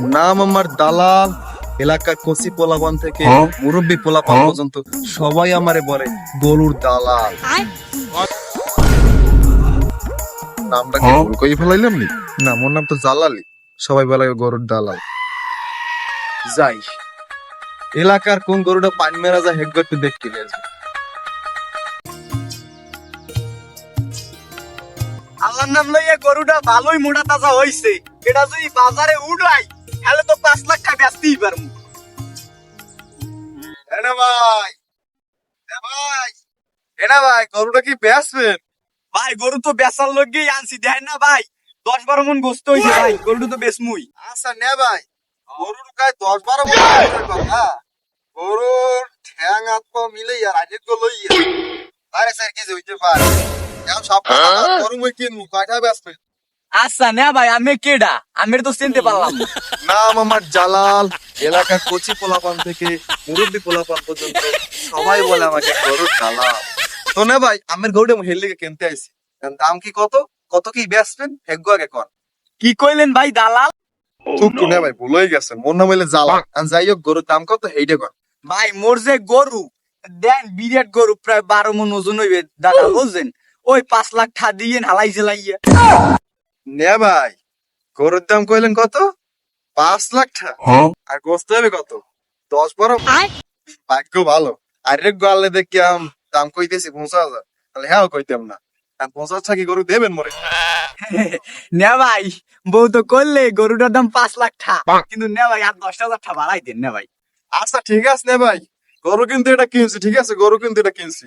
নাম আমার দালাল এলাকার কচি পোলাপান থেকে মুরব্বী পোলাপান পর্যন্ত সবাই আমারে বলে গরুর দালাল। নামটা কি ভুল কই ফেলাইলাম নি? না মোর নাম তো জালালি। সবাই বলে গরুর দালাল। যাই। এলাকার কোন গরুটা পানি মেরা যায় হেগ একটু দেখতে গেছে আল্লাহর নাম লইয়া গরুটা ভালোই মোটা তাজা হইছে। এটা যদি বাজারে উড়াই তাহলে তো পাঁচ লাখ টাকা বেচতেই পারব। এনা ভাই ভাই এনা ভাই গরুটা কি বেচবেন? ভাই গরু তো বেচার লগেই আনছি দেয় না ভাই দশ বারো মন গোস্ত হইছে ভাই গরুটা তো বেচমুই। আচ্ছা নে ভাই গরুর গায়ে দশ বারো বছর কথা গরুর ঠ্যাং হাত পা মিলে আর আজকে তো লইয়া। আরে স্যার কিছু হইতে পারে এখন সব গরু মুই কিনবো কয়টা বেচবে আচ্ছা না ভাই আমি কেডা? আমি তো চিনতে পারলাম না। নাম আমার জালাল। এলাকার কচি পোলাপান থেকে মুরব্বী পোলাপান পর্যন্ত সবাই বলে আমাকে গরুর দালাল। তো না ভাই আমের গরুটা হেললিকে কিনতে আইছি। দাম কি কত? কত কি বেচবেন হেগ্গো আগে কর কি কইলেন ভাই দালাল? চুপ তো না ভাই ভুল হয়ে গেছে। মোর নাম হইলে জালাল। এখন যাই হোক গরুর দাম কত? এইটা কর ভাই মোর যে গরু দেন বিরাট গরু প্রায় বারো মন ওজন হইবে। দাদা বুঝছেন? ওই পাঁচ লাখ ঠা দিয়ে হালাই জ্বালাইয়া নে ভাই গরুর দাম কইলেন কত? পাঁচ লাখ টাকা আর গোস্ত হবে কত? দশ বারো? ভাগ্য ভালো। আরে গালে দেখি আম দাম কইতেছি পঞ্চাশ হাজার। তাহলে হ্যাঁ কইতাম না। আর পঞ্চাশ টাকা গরু দেবেন মরে। নে ভাই বউ তো করলে গরুটার দাম পাঁচ লাখ ঠা। কিন্তু নে ভাই আর দশ হাজার ঠা বাড়াই দেন নে ভাই। আচ্ছা ঠিক আছে নে ভাই। গরু কিন্তু এটা কিনছি ঠিক আছে? গরু কিন্তু এটা কিনছি।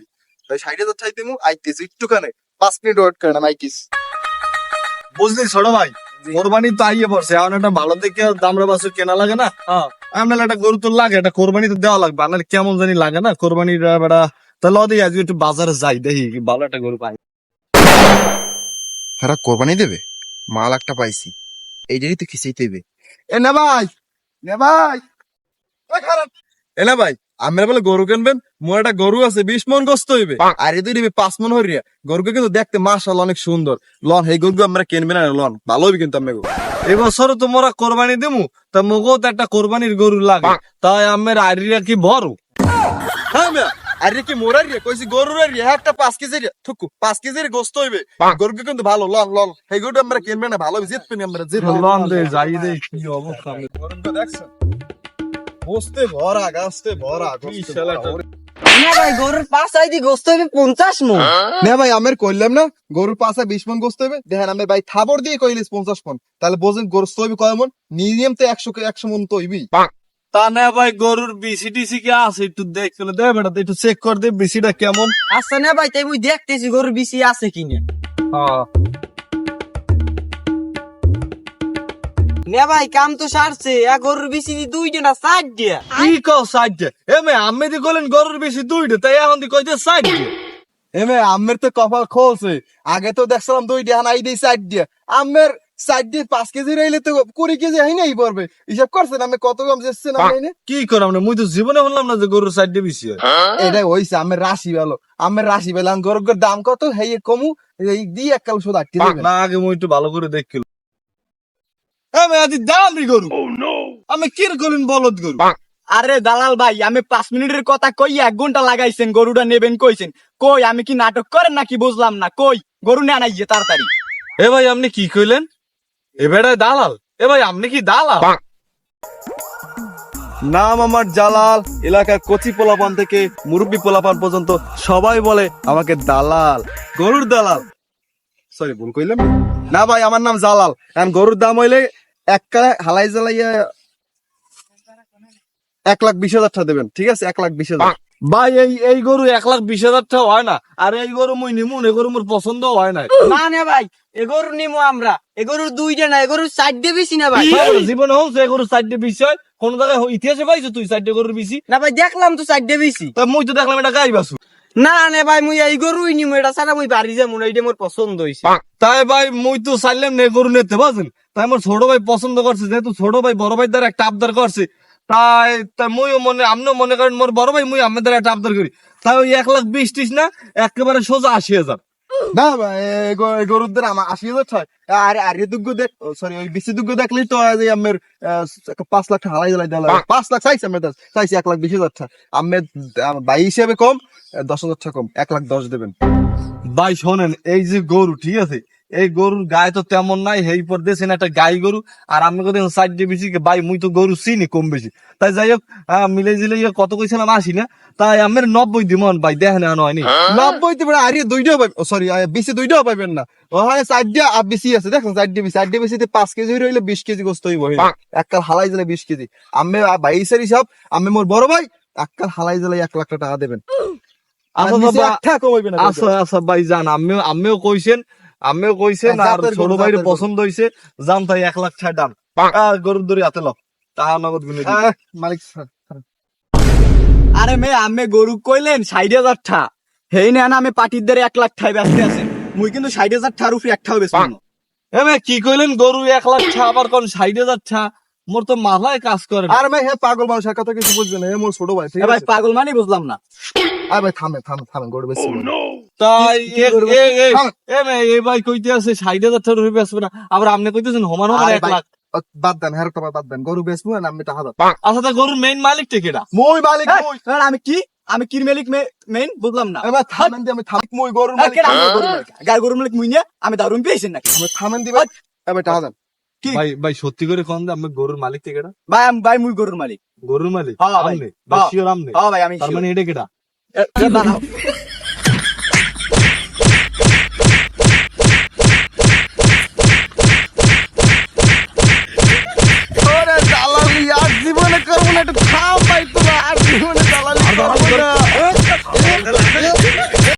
তাই ষাট হাজার টাকা দিমু আইতেছি একটুখানে। পাঁচ মিনিট ওয়েট করে না আইকিস বুঝলি ছোট ভাই? কোরবানি তো আইয়ে পড়ছে এখন একটা ভালো দেখে দামরা বাছুর কেনা লাগে না? আপনার একটা গরু তো লাগে একটা কোরবানি তো দেওয়া লাগবে আপনার কেমন জানি লাগে না কোরবানি বেড়া। তাহলে ওদের আজকে একটু বাজারে যাই দেখি ভালো একটা গরু পাই। তারা কোরবানি দেবে? মাল একটা পাইছি। এইটারই তো খিচাইতে হবে এ না ভাই নে ভাই। এ না ভাই আমরা বলে গরু কিনবেন মোর একটা গরু আছে বিশ মন গোস্ত হইবে। আর এদের দিবি পাঁচ মন হরিয়া গরুকে কিন্তু দেখতে মাশাল অনেক সুন্দর। লন এই গরু আমরা কিনবে না লন ভালো হইবে কিন্তু আমি এবছর তোমরা কোরবানি দেবো তা মগও তো একটা কোরবানির গরু লাগে। তাই আমের আরিয়া কি বড় হ্যাঁ আরে কি মোরার রে কইছি গরুর রে একটা পাঁচ কেজি রে থুকু পাঁচ কেজির গোস্ত হইবে। গরুকে কিন্তু ভালো লন লন এই গরুটা আমরা কিনবে না ভালো জিতবে না আমরা জিতবে লন দে যাই দে কি অবস্থা? গরুটা বসতে ভরা গাছতে ভরা গোস্তে না ভাই গরুর পাঁচ আইদি গোস্ত হইবে পঞ্চাশ মন। না ভাই আমের কইলাম না গরুর পাশে বিশ মন গোস্ত দেখেন আমি ভাই থাবর দিয়ে কইলিস পঞ্চাশ মন। তাহলে বোঝেন গোস্ত কয় মন? তো একশো একশো মন তো হইবি তা না ভাই গরুর বিসি টিসি কি আছে? একটু দেখ দে বেটা একটু চেক কর দে বিসিটা কেমন। আচ্ছা না ভাই তাই মুই দেখতেছি গরুর বিসি আছে কিনা। হ্যাঁ। নে ভাই কাম তো সারছে। এক গরুর বিসি দুইটা না চার দিয়া কি কও সাইডে এ মে আমি দি কইলেন গরুর বেশি দুইটা তাই এখন দি কইতে সাইডে এমে আমের তো কপাল খোলছে। আগে তো দেখছিলাম দুই ডিহান আই দিই সাইড দিয়ে আমের সাইড দিয়ে পাঁচ কেজি রইলে তো কুড়ি কেজি হাই নাই পড়বে হিসাব করছেন আমি কত কম যাচ্ছে না কি করাম না মুই তো জীবনে বললাম না যে গরুর সাইডে বেশি হয়। এটা হইছে আমের রাশি ভালো। আমের রাশি ভালো গরুর দাম কত? হেই কমু এই দি এককাল শুধু আটকে দেবেন। না আগে মুই একটু ভালো করে দেখিল এ মে আদি গরু আমি কি করেন বলদ গরু আরে দালাল ভাই আমি পাঁচ মিনিটের কথা কই এক ঘণ্টা লাগাইছেন গরুটা নেবেন কইছেন। কই আমি কি নাটক করেন নাকি বুঝলাম না কই? গরু নেয় নাই তাড়াতাড়ি। এ ভাই আপনি কি কইলেন? এ বেড়ায় দালাল। এ ভাই আপনি কি দালাল? নাম আমার জালাল এলাকার কচি পোলাপান থেকে মুরব্বী পোলাপান পর্যন্ত সবাই বলে আমাকে দালাল গরুর দালাল। সরি ভুল কইলাম। না ভাই আমার নাম জালাল। এখন গরুর দাম হইলে এক হালাই জ্বালাইয়া এক লাখ বিশ হাজার টাকা দেবেন ঠিক আছে? এক লাখ বিশ হাজার। ভাই এই এই গরু এক লাখ বিশ হাজার টাকা হয় না আর এই গরু মুই নিমুন এই গরু মোর পছন্দ হয় না না না ভাই এ গরু নিমো আমরা এ গরুর দুইটা না এ গরুর চার দিয়ে বেশি না ভাই। জীবনে হোক এই গরু সাইডে বেশি হয়। কোন জায়গায় ইতিহাসে পাইছো তুই সাইডে গরুর বেশি না ভাই দেখলাম তো চার দিয়ে বেশি তা মুই তো দেখলাম এটা গাই বাসু না, নে, ভাই, মুই এই গরু ইনি, মই এটা সারা মুই বাড়ি যাব না, এইটা মোর পছন্দ হইছে। তাই ভাই, মুই তো সাইলাম নে গরু নেতে বাজেন তাই আমার ছোট ভাই পছন্দ করছে, যেহেতু ছোট ভাই, বড় ভাই দ্বারা একটা আবদার করছে। তাই তাই মুইও মনে আপনিও মনে করেন মোর বড় ভাই, মুই আমার দ্বারা একটা আবদার করি। তাই ওই এক লাখ বিশ টিস না, একেবারে সোজা আশি হাজার। না গরুর আমার আশি হাজার ছয়। আর আর দুগ্গ দেখ সরি ওই বেশি দুগ্গ দেখলেই তো আজ আমের পাঁচ লাখ হালাই দিলাই দিলাম পাঁচ লাখ চাইছে আমি দাস চাইছি এক লাখ বিশ হাজার টাকা। আমি বাই হিসেবে কম দশ হাজার টাকা কম, এক লাখ দশ দেবেন। ভাই, শোনেন, এই যে গরু, ঠিক আছে? এই গরুর গায়ে তো তেমন নাই হেই পর দিয়েছেন একটা গাই গরু। আর আমি কোথায় সাইড দিয়ে বেশি ভাই মুই তো গরু চিনি কম বেশি। তাই যাই হোক মিলে জিলে ইয়ে কত কইছিলাম আসি না। তাই আমার নব্বই দিমন ভাই দেখেন এখন হয়নি। নব্বই দিবেন আর দুইটাও পাবেন সরি বেশি দুইটাও পাবেন না। ওখানে চার দিয়ে আর বেশি আছে দেখুন চার দিয়ে বেশি চার দিয়ে বেশিতে পাঁচ কেজি রইলে বিশ কেজি গোস্ত হইব এককাল হালাই দিলে বিশ কেজি। আমি বাইশের হিসাব আমি মোর বড় ভাই এককাল হালাই দিলে এক লাখ টাকা দেবেন। আচ্ছা না আচ্ছা আচ্ছা ভাই জান আমিও আমিও কইছেন আমিও কইছেন আর ছোট ভাইয়ের পছন্দ হইছে জান তাই এক লাখ ছাড় দাম। গরুর দড়ি হাতে নগদ গুনে মালিক স্যার আরে মে আমি গরু কইলেন ষাট হাজার ঠা। হেই না না আমি পাটির দ্বারে এক লাখ ঠাই ব্যস্ত আছেন মুই কিন্তু ষাট হাজার ঠার উপরে একটাও বেশি এ ভাই কি কইলেন গরু এক লাখ ছা আবার কোন ষাট হাজার ছা মোর তো মাথায় কাজ করে। আর ভাই হ্যাঁ পাগল মানুষ এক কথা কিছু বুঝবে না এ মোর ছোট ভাই ঠিক ভাই পাগল মানে বুঝলাম না। আর ভাই থামে থামে থামে গরু বেশি তাই এ- করব? এ- এ- থাম। এ ভাই, কইতে আছে ষাট হাজার টাকা রুপে আসবে না আবার আপনি কইতেছেন হমান হমান এক লাখ। বাদ দেন হ্যাঁ কথা বাদ দেন। গরু বেচবো না আমি টাকা দাও। আচ্ছা তা গরুর মেইন মালিক টেকেটা মই মালিক মই। আমি কি? আমি কির মালিক মেইন বুঝলাম না। এবার থামেন আমি থামিক মই গরুর মালিক গরুর মালিক? গার গরুর মালিক মুই নিয়ে আমি দারুণ পেয়েছেন নাকি? আমি থামেন দিবেন এবার টাকা দেন কি? ভাই ভাই সত্যি করে কোন আমি গরুর মালিক টেকেটা ভাই আমি ভাই মুই গরুর মালিক। গরুর মালিক? হ্যাঁ ভাই। হ্যাঁ। শিওর আমনে? হ্যাঁ ভাই আমি তার মানে এটা কেটা এ, এ, দাঁড়াও।